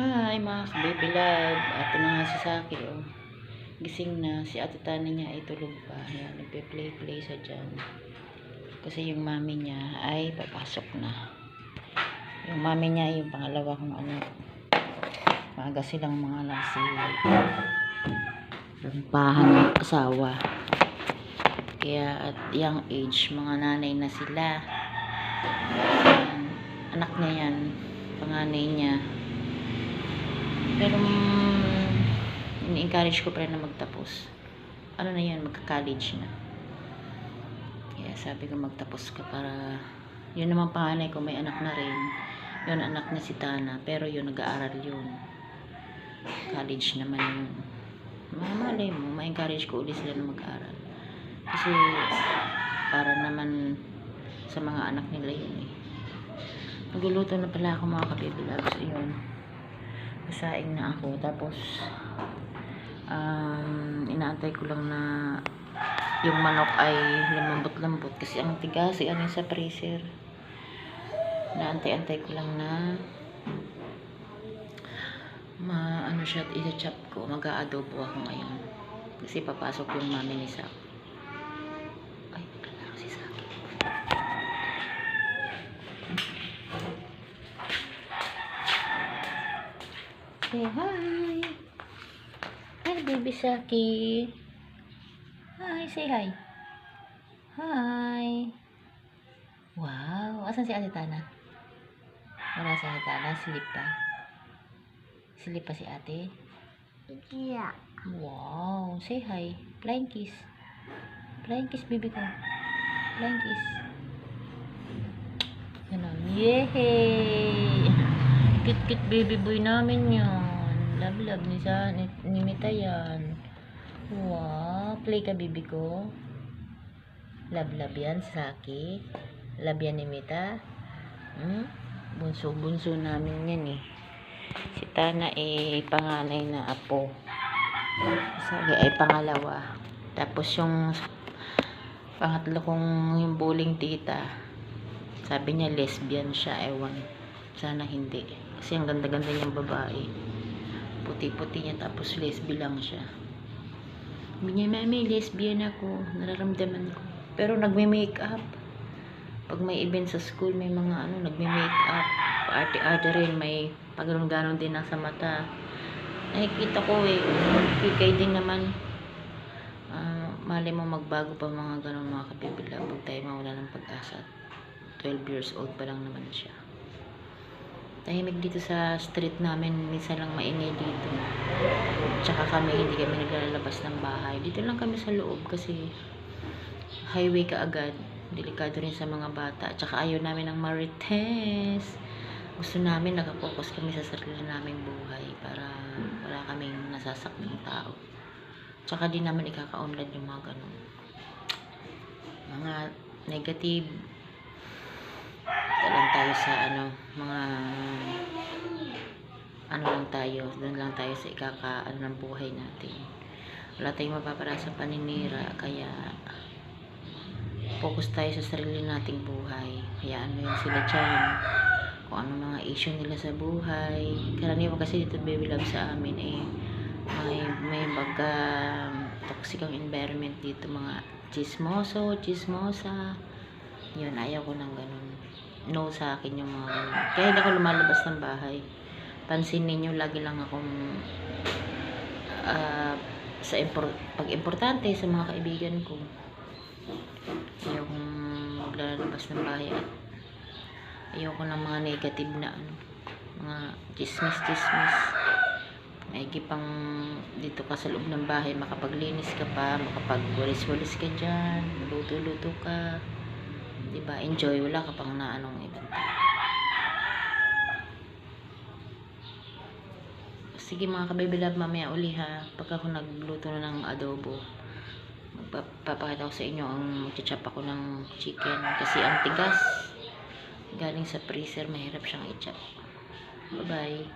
Hi mga baby love. Ito na nga si Saki oh. Gising na. Si ate Tana niya ay tulog pa. Ayan, nagpe-play-play sa dyan. Kasi yung mami niya ay papasok na. Yung mami niya yung pangalawa kong anak. Maaga silang mga nasi. Lampahan ng asawa. Kaya at young age, mga nanay na sila. Anak niya yan. Panganay niya. Pero mm, ini-encourage ko pa rin na magtapos. Ano na yan, magka-college na. Kaya sabi ko magtapos ka para yun naman panganay ko may anak na rin. Yun anak na si Tana, pero yun nag-aaral yun. College naman yun. Mamalay mo, ma-encourage ko ulit sila na mag-aaral. Kasi para naman sa mga anak nila yun eh. Nagluluto na pala ako mga kababy loves. Yun saing na ako. Tapos um, inaantay ko lang na yung manok ay lumambot-lambot. Kasi ang tigas ay ano sa freezer? Naantay-antay ko lang na ma ano siya i-chop ko. Mag-aadobo ako ngayon. Kasi papasok yung mami ni Sak ay ala si Sak Say hi. Hi, baby Saki. Hi, say hi. Hi. Wow. Asan si Ate Tana? Wala si Ate Tana. Silip pa. Silip pa si ate. Yeah. Wow. Say hi. Flying kiss. Flying kiss, baby ko. Flying kiss. Ganun. Yay! Kit-kit baby boy namin yun. Love love ni sa ni, ni Mita yan. Wow, play ka baby ko. Love love yan Saki. Love yan ni Mita. Hmm? Bunso bunso namin yan eh. Si Tana eh panganay na apo. Sabi ay pangalawa. Tapos yung pangatlo kong yung buling tita. Sabi niya lesbian siya, ewan. Sana hindi. Kasi ang ganda-ganda niyang babae. Puti-puti niya tapos lesbi lang siya. Sabi niya, mami, lesbian ako. Nararamdaman ko. Pero nagme-makeup. Pag may event sa school, may mga ano, nagme-makeup. Arte-arte rin, may pagano'n-ganon din nasa mata. Nakikita ko eh. Kikay din naman. Ah, malay mo magbago pa mga ganun mga kabibila. Huwag tayo mawala ng pag-asa. 12 years old pa lang naman siya. Tahimik dito sa street namin, minsan lang maingay dito. Tsaka kami, hindi kami naglalabas ng bahay. Dito lang kami sa loob kasi highway ka agad. Delikado rin sa mga bata. Tsaka ayaw namin ng marites. Gusto namin nakapokus kami sa sarili naming buhay para wala kaming nasasakting tao. Tsaka di naman ikaka-onlad yung mga ganun. Mga negative tayo sa ano, mga ano lang tayo, doon lang tayo sa ikaka ano ng buhay natin. Wala tayong mapapara sa paninira, kaya focus tayo sa sarili nating buhay. Hayaan mo yun sila dyan. Kung ano mga issue nila sa buhay. Karaniwan kasi dito baby love sa amin eh, may, may baga toxic ang environment dito mga chismoso, chismosa. Yun, ayaw ko ng ganun no sa akin yung mga ganun. Kaya hindi ako lumalabas ng bahay. Pansin ninyo, lagi lang akong ah, sa impor- pag-importante sa mga kaibigan ko. Kong maglalabas ng bahay at ayaw ko ng mga negative na ano, mga chismis-chismis. Maigi pang dito ka sa loob ng bahay, makapaglinis ka pa, makapagwalis-walis ka dyan, luto-luto ka. Diba? Enjoy. Wala ka pang naanong ibang. Sige mga kabibilab, mamaya uli ha. Pag ako nagluto na ng adobo, magpapakita ko sa inyo ang magchachap ako ng chicken. Kasi ang tigas, galing sa freezer, mahirap siyang i-chop. Bye-bye.